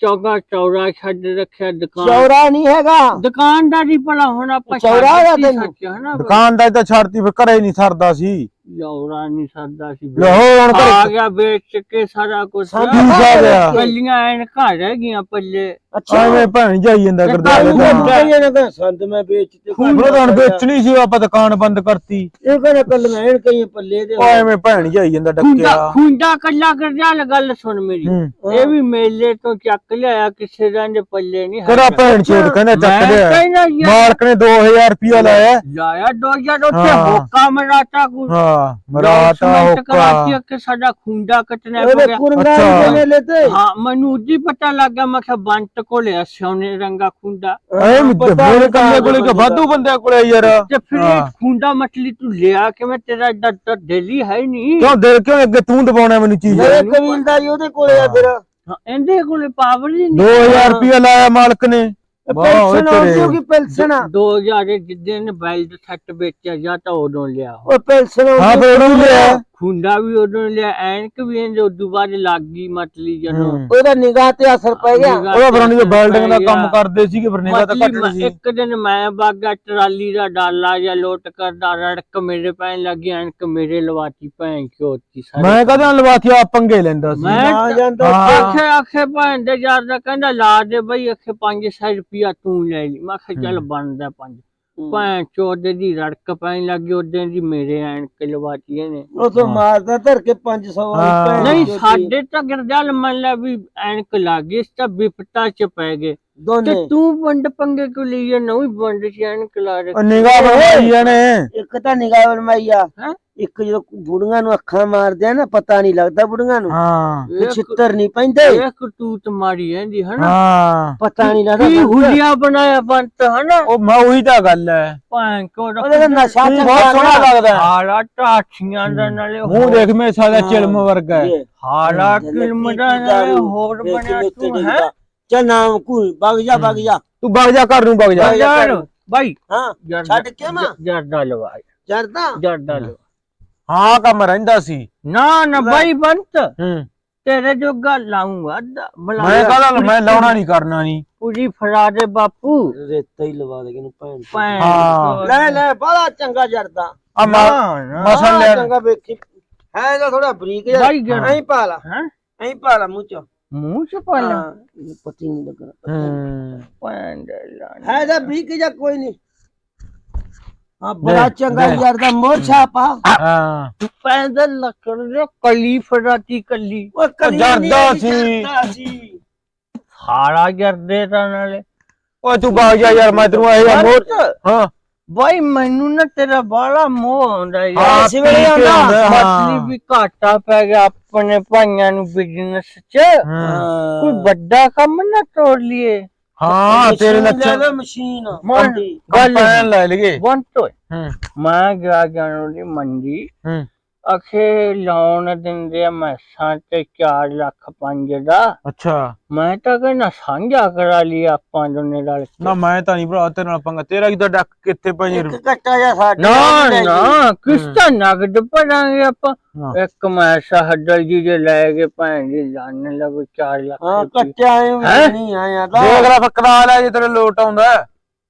ਚੌਗਾ ਚੌਰਾ ਛੱਡ ਰੱਖਿਆ ਦੁਕਾਨ। ਚੌਰਾ ਨਹੀਂ ਹੈਗਾ। ਦੁਕਾਨਦਾਰੀ ਭਲਾ ਹੁਣ ਆਪਾਂ ਚੌਰਾ ਛੱਡ ਹੈਗਾ ਕੀ ਤੈਨੂੰ? ਸੱਚ ਦਾ ਤਾਂ ਛੱਡਤੀ ਫਿਰ ਘਰੇ ਨਹੀਂ ਸਰਦਾ ਸੀ। ਚੌਰਾ ਨਹੀਂ ਸਰਦਾ ਸੀ। ਲੈ ਆ ਘਰੇ ਗਿਆ ਵੇਚ ਕੇ ਸਾਰਾ ਕੁਝ ਕੀ ਜਾ ਕੱਲੀਆਂ ਐਨਕਾਂ ਰਹਿ ਗਈਆਂ ਪੱਲੇ। ਅੱਛਾ। ਐਵੇਂ ਭੈਣ ਜਾਈ ਜਾਂਦਾ ਤੇ ਗੁਰਦੁਆਰੇ ਦਾ ਨੂੰ ਨੇ ਸੰਦ ਮੈਂ ਵੇਚ ਤੇ ਉਹ ਤਾਂ ਵੇਚਣੀ ਸੀ ਆਪਾਂ ਦੁਕਾਨ ਬੰਦ ਕਰਤੀ। ਇਹ ਕਹਿੰਦਾ ਕੱਲ ਮੈਂ ਇਹਨ ਕਈ ਪੱਲੇ ਦੇ ਉਹ ਐਵੇਂ ਭੈਣ ਜਾਈ ਜਾਂਦਾ ਖੁੰਡਾ ਡੱਕਿਆ। ਖੁੰਡਾ ਕੱਲਾ ਕਰ ਜਾ ਗੱਲ ਸੁਣ ਮੇਰੀ। ਹੂੰ। ਇਹ ਵੀ ਮੇਲੇ ਤੋਂ ਚੱਕ ਲਿਆ ਕਿਸੇ ਦਾ ਦੇ ਪੱਲੇ ਨਹੀਂ ਤੇਰਾ ਭੈਣ ਛੋੜ ਕਹਿੰਦਾ ਚੱਕ ਲਿਆ। ਮਾਲਕ ਨੇ 2000 ਰੁਪਿਆ ਲਾਇਆ। ਲਾਇਆ ਹਜ਼ਾਰ ਉੱਥੇ ਹਾਂ। ਹੋਕਾ ਮਰਾਤਾ ਕੋ ਹਾਂ। ਮਰਾਤਾ ਹੋਕਾ। ਕਿ ਸਾਡਾ ਖੁੰਡਾ ਕੱਟਣਾ ਉਹਦੇ ਪੈ ਗਿਆ ਕੁਰੰਗਾ ਅੱਛਾ। ਦੇ ਮੇਲੇ ਤੇ। ਹਾਂ ਮੈਨੂੰ ਉਦੀ ਪਤਾ ਲੱਗ ਮੈਂ ਕਿਹਾ ਬੰਟ ਕੋਲੇ ਸੋਨੇ ਰੰਗਾ ਖੁੰਡਾ। ਮੇਰੇ ਨਹੀਂ ਕੰਨੇ ਕੋਲੇ ਕਿ ਵਾਧੂ ਬੰਦਿਆਂ ਕੋਲੇ ਯਾਰ। ਤੇ ਫਿਰ ਹਾਂ। ਖੁੰਡਾ ਮਛਲੀ ਤੂੰ ਲਿਆ ਕਿ ਮੈਂ ਤੇਰਾ ਏਡਾ ਤਾਂ ਡੇਲੀ ਹੈ ਹੀ ਨਹੀਂ। ਕਿਉਂ ਦਿਲ ਕਿਉਂ ਅੱਗੇ ਤੂੰ ਦਬਾਉਣਾ ਮੈਨੂੰ ਚੀਜ਼? ਮੇਰੇ ਕਬੀਲਦਾਰੀ ਉਹਦੇ ਕੋਲੇ ਆ ਫਿਰ ਹਾਂ, ਇਹਦੇ ਕੋਲੇ ਪਾਵਰ ਹੀ ਨਹੀਂ। 2000 ਰੁਪਿਆ ਲਾਇਆ ਮਾਲਕ ਨੇ। ਪੈਨਸ਼ਨ ਆਉਂਦੀ ਤੇਰੇ ਹੋਗੀ ਪੈਨਸ਼ਨ 2000 ਜਿੱਦਣ ਬੈਲਟ ਸੱਟ ਵੇਚਿਆ ਜਾਂ ਤਾਂ ਉਦੋਂ ਲਿਆ। ਉਹ ਪੈਨਸ਼ਨ ਹਾਂ ਆਉਂਦੀ ਫਿਰ ਉਹਨੂੰ ਲਿਆ? ਖੁੰਡਾ ਵੀ ਉਦੋਂ ਲਿਆ ਐਨਕ ਵੀ ਇਹਦੇ ਉਦੋਂ ਬਾਅਦ ਲੱਗ ਗਈ ਮਤਲੀ ਜਦੋਂ ਹੂੰ। ਉਹਦਾ ਨਿਗਾਹ ਤੇ ਅਸਰ ਪੈ ਗਿਆ? ਨਿਗਾਹ ਉਹਦਾ ਫਿਰ ਉਹਨੇ ਤੇ ਬਿਲਡਿੰਗ ਦਾ ਪੈ ਕੰਮ ਗਿਆ। ਕਰਦੇ ਸੀਗੇ ਫਿਰ ਨਿਗਾਹ ਤਾਂ ਮਤਲੀ ਘੱਟ ਮੈਂ- ਸੀ। ਇੱਕ ਦਿਨ ਮੈਂ ਬਾਗਾ ਟਰਾਲੀ ਦਾ ਡਾਲਾ ਜਾਂ ਲੋਟ ਕਰਦਾ ਰੜਕ ਮੇਰੇ ਪੈਣ ਲੱਗੀ ਐਨਕ ਮੇਰੇ ਲਵਾਤੀ ਭੈਣ ਚੋਤੀ ਸਾਰੀ ਮੈਂ ਨਾਲ ਲਵਾਤੀ ਆ ਪੰਗੇ ਲੈਂਦਾ ਸੀ। ਮੈਂ ਜਾਂਦਾ ਹਾਂ। ਆਖੇ ਆਖੇ ਭੈਣ ਦੇ ਯਾਰ ਦਾ ਕਹਿੰਦਾ ਲਾ ਦੇ ਬਈ ਆਖੇ 500 ਰੁਪਿਆ ਤੂੰ ਲੈ ਲਈ। ਮੈਂ ਕਿਹਾ ਚੱਲ ਬਣਦਾ ਪੰਜ। ਭੈਣ ਚੋਦ ਦੀ ਰੜਕ ਪੈਣ ਲੱਗੀ ਉਦੋਂ ਦੀ ਮੇਰੇ ਐਨਕ ਲਵਾਤੀਆਂ ਨੇ। ਉਹ ਤੋਂ ਮਾਰਦਾ ਧਰ ਕੇ 500 ਹਾਂ। ਭੈਣ ਨਹੀਂ। ਸਾਡੇ ਤਾਂ ਗਰਦਲ ਮੰਨ ਲਾ ਵੀ ਐਨਕ ਲੱਗੀ ਇਸ ਤਾਂ ਵਿਪਤਾ ਚ ਪੈ ਗਏ। ਤੇ ਦੋਨੇ। ਤੂੰ ਵੰਡ ਪੰਗੇ ਕਿਉਂ ਲਈ ਨਵੀਂ ਵੰਡ ਚ ਐਨਕ ਲਾ ਰੱਖੀ। ਉਹ ਨਿਗਾਹ ਬਣਾਈ ਨੇ। ਇੱਕ ਤਾਂ ਨਿਗਾਹ ਬਣਵਾਈ ਆ। ਹੈਂ? ਇੱਕ ਜਦੋਂ ਬੁੜੀਆਂ ਨੂੰ ਅੱਖਾਂ ਮਾਰਦੇ ਆ ਨਾ ਪਤਾ ਨਹੀਂ ਲੱਗਦਾ ਬੁੜੀਆਂ ਨੂੰ। ਹਾਂ। ਤੇ ਛਿੱਤਰ ਨਹੀਂ ਪੈਂਦੇ। ਇੱਕ ਤੂਤ ਮਾਰੀ ਜਾਂਦੀ ਹਨਾ? ਹਾਂ। ਪਤਾ ਨਹੀਂ ਲੱਗਦਾ ਕੀ ਬੰਦਾ। ਹੁਲੀਆ ਬਣਾਇਆ ਬੰਤ ਹਨਾ? ਉਹ ਮੈਂ ਉਹੀ ਤਾਂ ਗੱਲ ਹੈ ਭੈਣ ਕੋ ਉਹਦਾ ਤਾਂ ਨਸ਼ਾ ਬਹੁਤ ਚੰਗਾ ਸੋਹਣਾ ਲੱਗਦਾ। ਹੈ। ਹਾਲਾ ਟਾਛੀਆਂ ਦਾ ਨਾਲੇ ਮੂੰਹ ਦੇਖ ਮੇ ਸਾਲਾ ਚਿਲਮ ਵਰਗਾ ਹੈ ਇਹ, ਹਾਲਾ ਜਲਦੀ ਕਿਲਮ ਦਾ ਨਾਲੇ ਦਾਰੂ, ਹੋਰ ਬਣਿਆ ਤੂੰ ਹੈ। ਚੱਲ ਨਾਮ ਕੋਈ ਵਗ ਜਾ ਵਗ ਜਾ। ਤੂੰ ਵਗ ਜਾ ਘਰ ਨੂੰ ਵਗ ਜਾ। ਯਾਰ ਬਾਈ ਹਾਂ ਜਰਦਾ- ਛੱਡ ਕੇ ਮੈਂ? ਜਰਦਾ ਲਵਾ। ਚੜਦਾ ਜਰਦਾ ਲਵਾ। ਹਾਂ ਕੰਮ ਰਹਿੰਦਾ ਸੀ। ਨਾ ਨਾ ਬਾਈ ਬੰਤ। ਹੂੰ। ਤੇਰੇ ਜੋਗਾ ਲਾਉਂਗਾ ਮੈਂ ਕਹਦਾ ਮੈਂ ਲਾਉਣਾ ਨਹੀਂ ਕਰਨਾ ਨਹੀਂ ਪੂਰੀ ਫੜਾ ਦੇ ਬਾਪੂ। ਰੇਤਾ ਹੀ ਲਵਾ ਦੇ ਇਹਨੂੰ ਭੈਣ ਹਾਂ। ਲੈ ਲੈ ਬੜਾ ਚੰਗਾ ਜਰਦਾ। ਆ ਨਾ, ਮਾ ਨਾ। ਮਸਲ ਲੈ। ਚੰਗਾ ਵੇਖੀ। ਹੈ ਥੋੜਾ ਬਰੀਕ ਜਿਹਾ। ਐਂ ਪਾ ਲਾ। ਹੈਂ? ਐਂ ਪਾ ਲਾ ਮੂੰਹ ਚ। ਮੂੰਹ ਚ ਪਾ ਲੈ ਹਾਂ, ਇਹ ਪਤੀ ਨਹੀਂ ਲੱਗਣਾ ਹੂੰ ਭੈਣ ਦੇ ਲਾਣ ਹੈ ਇਹਦਾ ਬਰੀਕ ਜਿਹਾ ਕੋਈ ਨਹੀਂ ਹਾਂ ਬੜਾ ਦੇਖ, ਚੰਗਾ ਦੇਖ। ਜਰਦਾ ਮੋਰ ਛਾਪਾ ਹਾਂ। ਭੈਣ ਦੇ ਲੱਕੜ ਦੇ ਕਲੀ ਫੜਾਤੀ ਕਲੀ। ਉਹ ਕਲੀ ਜਰਦਾ ਸੀ। ਜਰਦਾ ਸੀ। ਹਾਰਾ ਜਰਦੇ ਤਾਂ ਨਾਲੇ। ਓਏ ਤੂੰ ਵਗ ਜਾ ਯਾਰ ਮੈਂ ਤੈਨੂੰ ਇਹ ਮੋਰ ਹਾਂ। ਬਾਈ ਮੈਨੂੰ ਨਾ ਤੇਰਾ ਬਾਲਾ ਮੋਹ ਆਉਂਦਾ ਯਾਰ ਹਾਂ ਇਸ ਵੇਲੇ ਪੀ ਕੇ ਆਉਂਦਾ। ਆਉਂਦਾ, ਹਾਂ। ਵੀ ਘਾਟਾ ਪੈ ਗਿਆ ਆਪਣੇ ਭਾਈਆਂ ਨੂੰ ਬਿਜ਼ਨਸ 'ਚ। ਹਾਂ। ਕੋਈ ਵੱਡਾ ਕੰਮ ਨਾ ਤੋੜ ਲਈਏ। ਹਾਂ ਤੇਰੇ ਲੱਛਣ ਮਸ਼ੀਨ ਵੱਡੀ। ਗੱਲ ਕੰਪੈਨ ਲੈ ਲਈਏ। ਬੰਤ ਓਏ ਹੂੰ। ਮੈਂ ਗਿਆ ਜਾਣੋ ਦੀ ਮੰਡੀ। ਹੂੰ। ਅਖੇ ਲਾਉਣ ਦਿੰਦੇ ਆ ਮੈਸਾਂ ਤੇ 4 ਲੱਖ ਪੰਜ ਦਾ ਅੱਛਾ ਮੈਂ ਤਾਂ ਕਹਿੰਦਾ ਸਾਂਝਾ ਕਰਾ ਲਈ ਆਪਾਂ ਦੋਨੇ ਰਲ ਕੇ ਨਾ ਮੈਂ ਤਾਂ ਨਹੀਂ ਭਰਾ ਤੇਰੇ ਨਾਲ ਪੰਗਾ ਤੇਰਾ ਕੀ ਤਾਂ ਡੱਕ ਕਿੱਥੇ ਪਈ ਇੱਕ ਕੱਟਾ ਜਿਹਾ ਸਾਡੇ ਨਾ ਨਾ ਕਿਸ਼ਤਾ ਨਗਦ ਭਰਾਂਗੇ ਆਪਾਂ। ਇੱਕ ਮੈਸਾ ਹੱਡਲ ਜੀ ਦੇ ਲੈ ਕੇ ਭੈਣ ਦੀ ਜਾਣ ਲੱਗ 4 ਲੱਖ ਹਾਂ। ਕੱਟਿਆ? ਨਹੀਂ ਆਇਆ ਤਾਂ ਦੇਖ ਲੈ ਫਕਰਾ ਲੈ ਜੇ ਤੇਰੇ ਲੋਟ ਆਉਂਦਾ।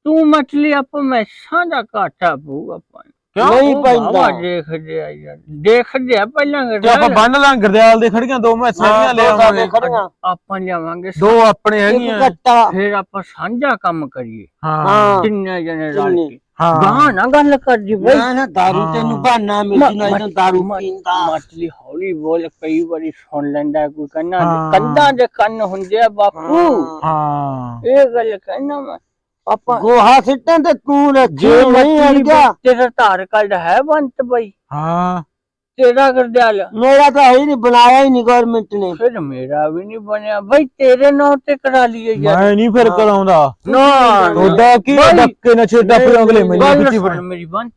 ਤੂੰ ਮਛਲੀ ਆਪਾਂ ਮੈਸਾਂ ਦਾ ਘਾਟਾ ਪਊ ਆਪਾਂ। ਕਿਉਂ? ਨਹੀਂ ਉਹ ਪੈਂਦਾ। ਬਾਵਾ ਦੇਖਦੇ ਆ ਯਾਰ ਦੇਖਦੇ ਆ ਪਹਿਲਾਂ ਤੇ ਆਪਾਂ ਗਰਦਾਰ। ਬੰਨ ਲਾਂ ਗਰਦਿਆਲ ਦੇ ਖੜੀਆਂ ਦੋ ਮੈਂ ਸਾਰੀਆਂ ਲੈ ਦੋ ਆਵਾਂਗੇ। ਖੜੀਆਂ। ਆਪਾਂ ਲਿਆਵਾਂਗੇ ਦੋ ਆਪਣੇ ਇੱਕ ਹੈਗੀਆਂ। ਕੱਟਾ ਫਿਰ ਆਪਾਂ ਸਾਂਝਾ ਕੰਮ ਕਰੀਏ। ਹਾਂ। ਹਾਂ। ਤਿੰਨੇ ਜਣੇ ਰਲ ਤਿੰਨੇ। ਕੇ। ਹਾਂ। ਗਾਂ ਨਾ ਗੱਲ ਕਰ ਜੀ ਬਈ। ਨਾ ਨਾ ਦਾਰੂ ਹਾਂ। ਤੈਨੂੰ ਬਹਾਨਾ ਮਿਲ ਜੂ ਨਾ ਇਹਨੂੰ ਦਾਰੂ ਪੀਂਦਾ। ਮਛਲੀ ਹੌਲੀ ਬੋਲ ਕਈ ਵਾਰੀ ਸੁਣ ਲੈਂਦਾ ਕੋਈ ਕੰਨਾਂ ਦੇ। ਹਾਂ। ਕੰਨਾਂ ਦੇ ਕੰਨ ਹੁੰਦੇ ਆ ਬਾਪੂ। ਹਾਂ। ਇਹ ਗੱਲ ਕਹਿਣਾ ਮੈਂ। ਆਪਾਂ ਗੋਹਾ ਸਿੱਟਾਂ ਤੇ ਤੂੰ ਰੱਖੀ ਜੇ ਨਹੀਂ ਅੜ ਗਿਆ। ਤੇਰਾ ਧਾਰ ਕਾਰਡ ਹੈ ਬੰਤ ਬਈ। ਹਾਂ। ਤੇਰਾ ਗਰਦਿਆਲ ਮੇਰਾ ਤਾਂ ਹੈ ਹੀ ਨਹੀਂ ਬਣਾਇਆ ਹੀ ਨਹੀਂ ਗਵਰਨਮੈਂਟ ਨੇ। ਫਿਰ ਮੇਰਾ ਵੀ ਨਹੀਂ ਬਣਿਆ। ਬਈ ਤੇਰੇ ਨਾਂ ਤੇ ਕਰਾ ਲਈਏ ਯਾਰ। ਮੈਂ ਨਹੀਂ ਫਿਰ ਕਰਾਉਂਦਾ। ਨਾ ਉਹਦਾ ਕੀ ਡੱਕੇ ਨਾ ਛੇਡਾ ਫਿਰ ਅਗਲੇ ਗੱਲ ਕਿੱਥੇ ਸੁਣ ਮੇਰੀ ਬੰਤ।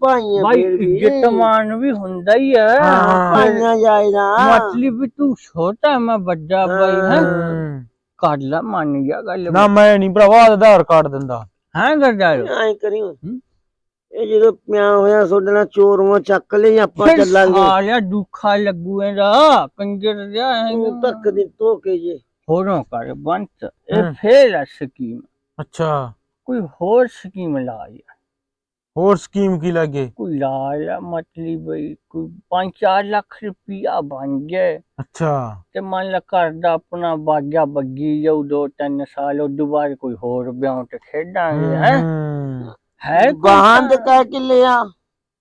ਭਾਈਆਂ ਬਾਈ ਫਿਰ ਵੀ। ਇੱਜ਼ਤ ਮਾਨ ਵੀ ਹੁੰਦਾ ਹੀ ਹੈ। ਹਾਂ। ਭਾਈਆਂ ਜਾਇਦਾ ਮਤਲੀ ਵੀ ਤੂੰ ਛੋਟਾ ਮੈਂ ਵੱਡਾ ਬਾਈ ਹੈ। ਹੂੰ। ਕਰ ਲਾ ਮੰਨ ਗਿਆ ਗੱਲ। ਨਾ ਮੈਂ ਨਹੀਂ ਭਰਾਵਾ ਆਧਾਰ ਕਾਰਡ ਦਿੰਦਾ। ਹੈ ਗਰਦਿਆਲ ਐ ਕਰੀ। ਇਹ ਜਦੋਂ ਪਿਆ ਹੋਇਆ ਸੋਡਣਾ ਚੋਰੋਂ ਚੱਕ ਲਈ ਆਪਾਂ ਚੱਲਾਂਗੇ। ਸਾਲਿਆ ਦੁੱਖਾ ਲੱਗੂ ਇਹਦਾ ਕੰਜਰ ਜਿਹਾ ਤੂੰ ਤੱਕ ਦੀ ਧੋਕੇ ਜੇ। ਹੋਰੋਂ ਕਰ ਬੰਤ ਇਹ ਹਮ। ਫੇਰ ਹੈ ਸਕੀਮ। ਅੱਛਾ। ਕੋਈ ਹੋਰ ਸਕੀਮ ਲਾ ਯਾਰ। ਹੋਰ ਸਕੀਮ ਕੀ ਲੱਗੇ ਕੋਈ ਲਾ ਲਾ ਮਤਲੀ ਬਈ ਕੋਈ 5-4 ਲੱਖ ਰੁਪਇਆ ਬਣ ਜਾਏ ਅੱਛਾ। ਤੇ ਮੰਨ ਲਾ ਘਰ ਦਾ ਆਪਣਾ ਬਾਗਿਆ ਬੱਗੀ ਜਾਊ ਦੋ ਤਿੰਨ ਸਾਲ ਉਦੋਂ ਬਾਅਦ ਕੋਈ ਹੋਰ ਵਿਆਹ ਤੇ ਖੇਡਾਂਗੇ ਹੈ? ਹੂੰ। ਬਾਹਾਂ ਦੇ ਕਹਿ ਕੇ ਲਿਆ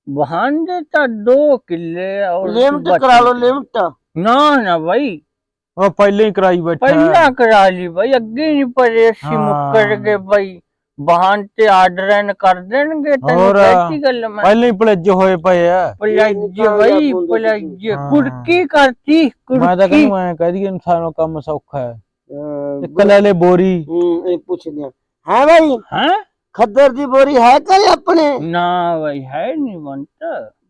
ਵਾਹਨ ਦੇ ਤਾਂ 2 ਕਿੱਲੇ ਔਰ ਲਿਮਟ ਕਰਾ ਲਓ ਲਿਮਟ। ਨਾ ਨਾ ਬਈ। ਉਹ ਪਹਿਲਾਂ ਹੀ ਕਰਾਈ ਬੈਠਾ ਪਹਿਲਾਂ ਕਰਾ ਲਈ ਬਈ ਅੱਗੇ ਨਹੀਂ ਪਰੇ ਅਸੀਂ ਹਾਂ। ਮੁੱਕਰ ਗਏ ਬਈ। ਵਾਹਨ ਤੇ ਆਰਡਰ ਕਰ ਦੇਣਗੇ ਤੈਨੂੰ ਹੋਰ। ਕਹਿਤੀ ਗੱਲ ਮੈਂ। ਪਹਿਲਾਂ ਹੀ ਪਲੇਜ ਹੋਏ ਪਏ ਆ। ਪਲੱਜ ਬੋਲਦੇ ਪਲੱਜ ਹਾਂ। ਕੁੜਕੀ ਕਰਤੀ ਮੈਂ ਤਾਂ ਕੁੜਕੀ ਕਹਿੰਦਾ ਮੈਂ ਕਹਿ ਦਈਏ ਇਨਸਾਨੋਂ ਕੰਮ ਸੌਖਾ ਹੈ। ਅਹ, ਇੱਕ ਲੈ ਲੈ ਬੋਰੀ। ਹੂੰ ਇਹ ਪੁੱਛਦੇ ਆ। ਹੈ ਭਾਈ ਹੈ? ਖੱਦਰ ਦੀ ਬੋਰੀ ਹੈ ਕਰੇ ਆਪਣੇ? ਨਾ ਬਈ ਹੈ ਨਹੀਂ ਬੰਤ।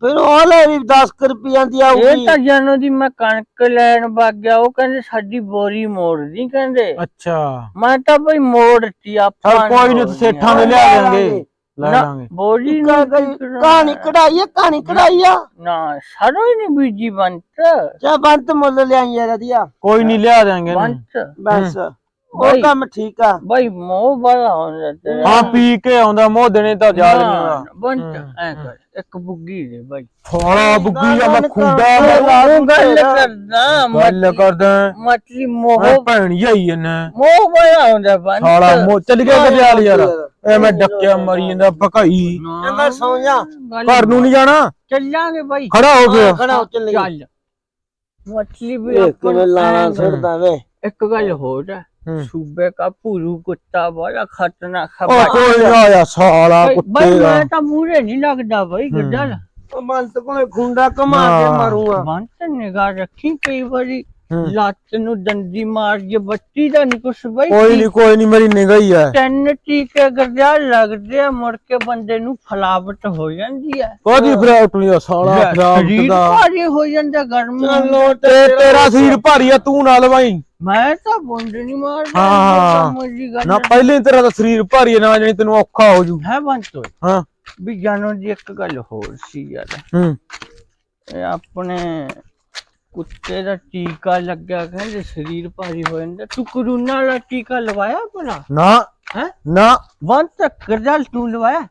ਫਿਰ ਉਹ ਲੈ ਵੀ 10 ਰੁਪਈਆਂ ਦੀ ਆਊਗੀ। ਇਹ ਤਾਂ ਜਾਨੋ ਦੀ ਮੈਂ ਕਣਕ ਲੈਣ ਵਗ ਗਿਆ ਉਹ ਕਹਿੰਦੇ ਸਾਡੀ ਬੋਰੀ ਮੋੜਦੀ ਕਹਿੰਦੇ। ਅੱਛਾ। ਮੈਂ ਤਾਂ ਬਈ ਮੋੜਤੀ ਆਪਾਂ ਚਲ ਕੋਈ ਨਹੀਂ ਤੁਸੀਂ ਸੇਠਾਂ ਦੇ ਲਿਆ ਦੇਾਂਗੇ ਲੈ ਨਾ, ਲਾਂਗੇ ਬੋਰੀ ਨੂੰ ਕੀ ਕਹਾਣੀ ਕਢਾਈ ਆ ਕਹਾਣੀ ਕਢਾਈ ਆ। ਨਾ ਸਰੋਂ ਹੀ ਨਹੀਂ ਬੀਜੀ ਬੰਤ। ਚਾ ਬੰਤ ਮੁੱਲ ਲਿਆਈ ਯਾਰ ਵਧੀਆ। ਕੋਈ ਨਹੀਂ ਲਿਆ ਦੇਾਂਗੇ। ਬੰਤ। ਬਸ। ਉਹ ਬਾਈ। ਕੰਮ ਠੀਕ ਆ। ਬਈ ਮੋਹ ਬੜਾ ਹੁੰਦਾ ਤੇਰਾ। ਹਾਂ ਪੀ ਕੇ ਆਉਂਦਾ ਮੋਹ ਦੇਣੇ ਤਾਂ ਜਾ ਰਹੀਆਂ। ਬੰਤ ਹਮ, ਐ ਕਰ ਇੱਕ ਬੁੱਗੀ ਦੇ ਬਾਈ। ਥੋੜਾ ਬੁੱਗੀ ਜਾਂ ਮੈਂ ਖੁੰਡਾ ਉਹ ਗੱਲ ਕਰਦਾ ਗੱਲ ਕਰਦਾ। ਮਤਲੀ ਮੋਹ ਮੈਂ ਭੈਣ ਜਾਈ ਇਹਨੇ। ਮੋਹ ਬੜਾ ਹੁੰਦਾ ਬੰਤ ਸਾਲਾ ਮੋ ਚੱਲ ਗਿਆ ਗਜਾਲ ਯਾਰ। ਐਵੇਂ ਡੱਕਿਆ ਮਰੀ ਜਾਂਦਾ ਭਕਾਈ। ਚੰਗਾ ਸੌਂ ਜਾ। ਘਰ ਨੂੰ ਨਹੀਂ ਜਾਣਾ? ਚੱਲਾਂਗੇ ਬਾਈ। ਖੜਾ ਹੋ ਗਿਆ ਖੜਾ ਹੋ ਚੱਲ ਚੱਲ। ਮੱਛਲੀ ਵੀ ਆਪਾਂ ਲਾਣਾ ਐਂ ਛੱਡਦਾ ਵੇ। ਇੱਕ ਗੱਲ ਹੋਰ ਹੈ ਹੂੰ। ਸੂਬੇ ਦਾ ਭੂਰੂ ਕੁੱਤਾ ਬੜਾ ਖਤਰਨਾਕ ਉਹ ਖਬਰ ਕੋਈ ਆਇਆ ਸਾਲਾ ਕੁੱਤੇ ਦਾ। ਮੈਂ ਤਾਂ ਮੂਰੇ ਨਹੀਂ ਲੱਗਦਾ ਬਈ ਗੱਡਲ ਉਹ ਬੰਤ ਕੋਲੇ ਖੁੰਡਾ ਕਮਾ ਕੇ। ਮਾਰੂਗਾ। ਬੰਤ ਨਿਗਾਹ ਰੱਖੀ ਕਈ ਵਾਰੀ। ਲੱਤ ਨੂੰ ਦੰਦੀ ਮਾਰ ਜੇ ਬੱਤੀ ਦਾ ਨਹੀਂ ਕੁਛ ਬਈ। ਕੋਈ ਨਹੀਂ ਕੋਈ ਨਹੀਂ ਮੇਰੀ ਨਿਗਾਹ ਹੀ। ਹੈ ਤਿੰਨ ਟੀਕੇ ਗਰਜਾ ਲੱਗਦੇ ਆ ਮੁੜ ਕੇ ਬੰਦੇ ਨੂੰ ਫਲਾਵਟ ਹੋ ਜਾਂਦੀ ਹੈ। ਕਾਦੀ ਫਰਾਟ ਨਹੀਂ ਸਾਲਾ ਸਰੀਰ ਦਾ ਭਾਰੀ ਹੋ ਜਾਂਦਾ ਗਰਮ ਚਲੋ ਤੇਰਾ ਸਿਰ ਭਾਰੀ ਆ ਤੂੰ ਨਾ ਲਵਾਈ ਮੈਂ ਤਾਂ ਬੁੰਡ ਨਹੀਂ ਮਾਰਦਾ ਨਾ ਪਹਿਲੇ ਤੇਰਾ ਤਾਂ ਸਰੀਰ ਭਾਰੀ ਨਾ ਜਾਣੀ ਤੈਨੂੰ ਔਖਾ ਹੋ ਜੂ। ਹੈ ਬੰਤੋ ਹਾਂ। ਵੀ ਜਾਨੋ ਦੀ ਇੱਕ ਗੱਲ ਹੋਰ ਸੀ ਯਾਰ। ਹੂੰ। ਇਹ ਆਪਣੇ ਕੁੱਤੇ ਦਾ ਟੀਕਾ ਲੱਗਿਆ ਕਹਿੰਦੇ ਸਰੀਰ ਭਾਰੀ ਹੋ ਜਾਂਦਾ ਤੂੰ ਕਰੋਨਾ ਵਾਲਾ ਟੀਕਾ ਲਵਾਇਆ ਭਲਾ? ਨਾ ਹੈ? ਨਾ। ਬੰਤ ਗਰਜਲ ਤੂੰ ਲਵਾਇਆ?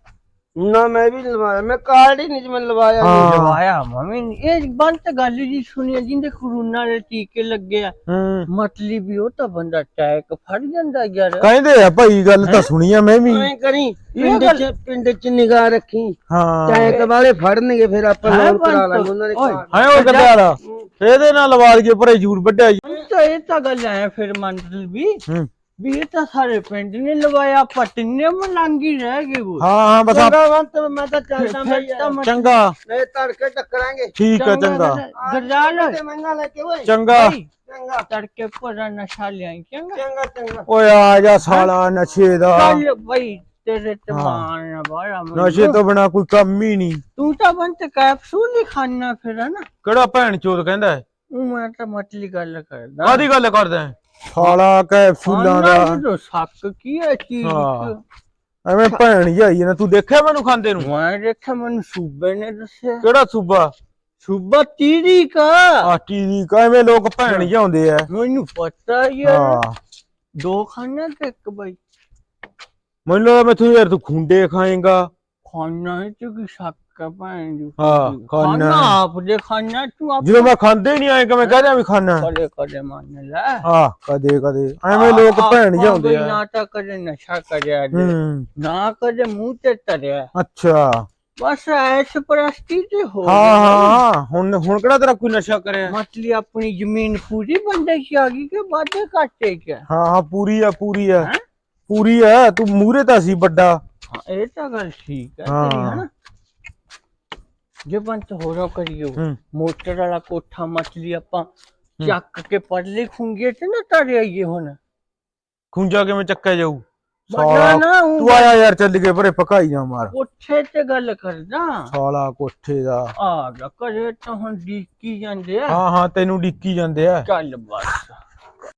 ਨਾ ਮੈਂ ਵੀ ਲਵਾਇਆ ਮੈਂ ਕਾਰਡ ਹੀ ਨਹੀਂ ਜਿਵੇਂ ਲਵਾਇਆ ਹਾਂ। ਲਵਾਇਆ ਮੰਮੀ ਨੇ। ਇਹ ਬੰਤ ਗੱਲ ਜੀ ਸੁਣੀ ਆ, ਜਿੰਦੇ ਕਰੋਨਾ ਵਾਲੇ ਟੀਕੇ ਲੱਗੇ ਆ ਹੂੰ ਮਤਲਬ ਵੀ ਉਹ ਤਾਂ ਬੰਦਾ ਟੈਕ ਫੜ ਜਾਂਦਾ ਯਾਰ ਕਹਿੰਦੇ ਆ ਭਾਈ ਗੱਲ ਤਾਂ ਸੁਣੀ ਆ ਮੈਂ ਵੀ ਐਂ ਕਰੀ ਪਿੰਡ ਚ ਪਿੰਡ ਚ ਨਿਗਾਹ ਰੱਖੀ ਹਾਂ ਟੈਂਕ ਵਾਲੇ ਫੜਨਗੇ ਫਿਰ ਆਪਾਂ ਹੈਂ ਲੋਨ ਕਰਾ? ਲਾਂਗੇ ਉਹਨਾਂ ਦੇ ਓਏ। ਕਾਰਡ। ਹੈ ਉਹ ਗੱਡਿਆਲਾ ਇਹਦੇ ਨਾਲ ਲਵਾ ਲਈਏ ਪਰੇ ਜੂਰ ਵੱਡਿਆ ਜੀ ਤਾਂ ਇਹ ਤਾਂ ਗੱਲ ਹੈ ਫਿਰ ਮੰਤਲ ਵੀ ਹੂੰ ਵੀ ਇਹ ਤਾਂ ਸਾਰੇ ਪਿੰਡ ਨੇ ਲਵਾਇਆ ਪਟਨੇ ਮਲੰਗੀ ਰਹਿ ਗਏ ਉਹ ਹਾਂ ਹਾਂ ਬਸ ਆਪ- ਚੰਗਾ ਮੈਂ ਤਾਂ ਚੱਲਦਾ ਬਈ ਤਾਂ ਮੈਂ- ਚੰਗਾ। ਨਹੀਂ ਤੜਕੇ ਟੱਕਰਾਂਗੇ। ਠੀਕ ਆ ਚੰਗਾ ਗਰਜਾਲ ਤੇ ਮਹਿੰਗਾ ਲੈ ਕੇ ਓਏ। ਚੰਗਾ। ਚੰਗਾ। ਤੜਕੇ ਭਰਾ ਨਸ਼ਾ ਲਿਆਈ ਚੰਗਾ। ਚੰਗਾ ਚੰਗਾ। ਓਏ ਆ ਜਾ ਸਾਲਾ ਨਸ਼ੇ ਦਾ। ਚੱਲ ਬਈ ਤੇਰੇ ਤੇ ਮਾਨ ਬਾੜਾ ਨਸ਼ੇ ਤੋਂ ਬਿਨਾ ਕੋਈ ਕੰਮ ਹੀ ਨਹੀਂ। ਤੂੰ ਤਾਂ ਬੰਤ ਕੈਪਸੂਲ ਹੀ ਖਾਣਾ ਫਿਰ ਹੈ ਨਾ। ਕਿਹੜਾ ਭੈਣ ਚੋਦ ਕਹਿੰਦਾ ਹੈ? ਉਹ ਮੈਂ ਤਾਂ ਮਤਲੀ ਗੱਲ ਕਰਦਾ। ਕਾਹਦੀ ਗੱਲ ਕਰਦਾ ਹੈ? ਸਾਲਾ ਕੈਪਸੂਲਾਂ ਦਾ। ਜਦੋਂ ਸ਼ੱਕ ਕੀ ਹੈ ਚੀਜ਼ ਹਾਂ। ਚ? ਐਵੇਂ ਭੈਣ ਹੀ ਆਈ ਨਾ ਤੂੰ ਦੇਖਿਆ ਮੈਨੂੰ ਖਾਂਦੇ ਨੂੰ? ਮੈਂ ਦੇਖਿਆ ਮੈਨੂੰ ਸੂਬੇ ਨੇ ਦੱਸਿਆ। ਕਿਹੜਾ ਸੂਬਾ? ਸੂਬਾ ਤੀਰੀ ਕਾ ਆ ਟੀਵੀ ਕਾਵੇਂ ਲੋਕ ਭੈਣ ਹੀ ਆਉਂਦੇ ਆ। ਮੈਨੂੰ ਪਤਾ ਯਾਰ ਹਾਂ। ਦੋ ਖਾਣਾ ਕਿ ਇੱਕ ਬਈ। ਮੈਨੂੰ ਲੱਗਦਾ ਮੈਥੋਂ ਯਾਰ ਤੂੰ ਖੁੰਡੇ ਖਾਏਗਾ। ਖਾਣਾ ਹੈ ਤੇ ਕੀ ਸ਼ੱਕ ਹੈ ਭੈਣ ਜੀ। ਹਾਂ, ਹੈ। ਆਪ ਦੇ ਖਾਣਾ ਤੂੰ ਆਪ ਜਦੋਂ ਮੈਂ ਖਾਂਦੇ ਨਹੀਂ ਆਏ ਕਿਵੇਂ ਕਹਿ ਰਿਹਾ ਵੀ ਖਾਣਾ ਕਦੇ ਕਦੇ ਮੰਨ ਲੈ। ਹਾਂ ਕਦੇ ਕਦੇ। ਐਵੇਂ ਲੋਕ ਭੈਣ ਆਉਂਦੇ ਆ ਨਾ ਤਾਂ ਕਦੇ ਨਸ਼ਾ ਕਰਿਆ ਜੀ ਨਾ ਕਦੇ ਮੂੰਹ ਤੇ ਤਰਿਆ ਅੱਛਾ। ਬਸ ਐਸ਼ ਪ੍ਰਸਤੀ ਤੇ ਹੋ ਹਾਂ ਹਾਂ ਹੁਣ ਹੁਣ ਕਿਹੜਾ ਤੇਰਾ ਕੋਈ ਨਸ਼ਾ ਕਰਿਆ? ਮਤਲੀ ਆਪਣੀ ਜ਼ਮੀਨ ਪੂਰੀ ਬੰਦੇ ਕੀ ਆ ਗਈ ਕਿ ਵਾਧੇ ਘਾਟੇ ਕਿਆ ਹਾਂ ਹਾਂ ਪੂਰੀ ਆ ਪੂਰੀ ਆ? ਪੂਰੀ ਆ ਤੂੰ ਮੂਰੇ ਤਾਂ ਸੀ ਵੱਡਾ। ਇਹ ਤਾਂ ਗੱਲ ਠੀਕ ਹੈ ਹਾਂ। ਤੇਰੀ ਹਨਾ? ਜੇ ਬੰਤ ਹੋਰੋ ਕਰਿਓ। ਹੂੰ। ਮੋਟਰ ਵਾਲਾ ਕੋਠਾ ਮਛਲੀ ਆਪਾਂ। ਚੱਕ ਕੇ ਪੜਲੇ ਖੁੰਗੇ ਤੇ ਨਾ ਤਰੇ ਆਈਏ ਹੁਣ। ਖੁੰਜਾ ਕਿਵੇਂ ਚੱਕਿਆ ਜਾਊ? ਬੜਾ ਸਾਲਾ ਨਾ ਊਂ ਤੂੰ ਆਇਆ ਯਾਰ ਚੱਲ ਕੇ ਪਰੇ ਪਕਾਈ ਨਾ ਮਾਰ। ਕੋਠੇ ਤੇ ਗੱਲ ਕਰਦਾ ਸਾਲਾ ਕੋਠੇ ਦਾ। ਆ ਗਿਆ ਕਰੇ ਤਾਂ ਹੁਣ ਡੀਕੀ ਜਾਂਦੇ ਆ। ਹਾਂ ਹਾਂ ਤੈਨੂੰ ਡਿੱਕੀ ਜਾਂਦੇ ਆ। ਚੱਲ ਬਸ।